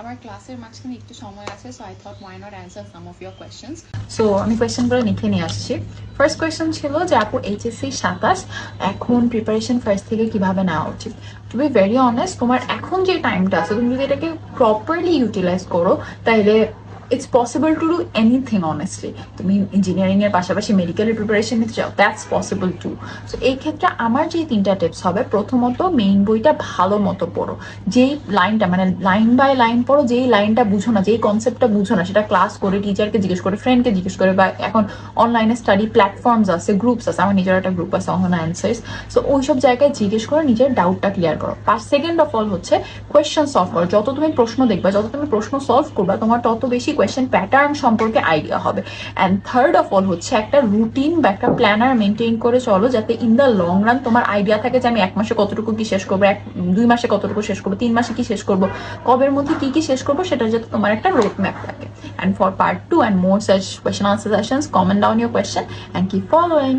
আমার ক্লাসের মাঝখানে একটু সময় আছে so I thought why not answer some of your questions so আমি কোয়েশ্চেনগুলো লিখে নিয়ে আসছি। ফার্স্ট কোয়েশ্চেন ছিল যে, আপু এইচএসসি সাতাশ, এখন প্রিপারেশন ফার্স্ট থেকে কীভাবে নেওয়া উচিত? টু বি ভেরি অনেস্ট তোমার এখন যে টাইমটা আছে, তুমি যদি এটাকে প্রপারলি ইউটিলাইজ করো তাহলে it's possible to do anything honestly তুমি ইঞ্জিনিয়ারিং এর পাশাপাশি মেডিকেলের প্রিপারেশন নিতে চাও দ্যাটস পসিবল টু সো এই ক্ষেত্রে আমার যে তিনটা টিপস হবে, প্রথমত মেইন বইটা ভালো মতো পড়ো। যেই লাইনটা মানে লাইন বাই লাইন পড়ো, যেই লাইনটা বুঝো না, যেই কনসেপ্টটা বুঝো না, সেটা ক্লাস করে টিচারকে জিজ্ঞেস করে ফ্রেন্ডকে জিজ্ঞেস করে, বা এখন অনলাইনে স্টাডি প্ল্যাটফর্মস আছে গ্রুপস আছে, আমার নিজের একটা গ্রুপ আছে, অহনা অ্যান্সার্স সো ওইসব জায়গায় জিজ্ঞেস করে নিজের ডাউটটা ক্লিয়ার করো। আর সেকেন্ড অফ অল হচ্ছে কোয়েশ্চেন সলভ করো। যত তুমি প্রশ্ন দেখবা, যত তুমি প্রশ্ন সলভ করবা, তোমার তত বেশি কোয়েশ্চেন প্যাটার্ন সম্পর্কে আইডিয়া হবে। অ্যান্ড থার্ড অফ অল হচ্ছে একটা রুটিন বা একটা প্ল্যানার মেনটেন করে চলো যাতে ইন দ্য লং রান তোমার আইডিয়া থাকে যে আমি এক মাসে কতটুকু কি শেষ করব, এক, দুই মাসে কতটুকু শেষ করব, তিন মাসে কি শেষ করব, কবের মধ্যে কি কি শেষ করব সেটা যাতে তোমার একটা রোড ম্যাপ থাকে। And for part two and more such question answer sessions comment down your question and keep following